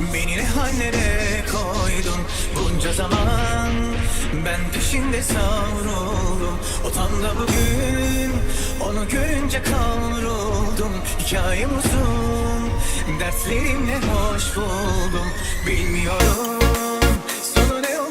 Beni ne hallere koydun? Bunca zaman Ben peşinde savruldum. Otanda bugün onu görünce kavruldum. Hikayem uzun dertlerimle hoş buldum. Bilmiyorum.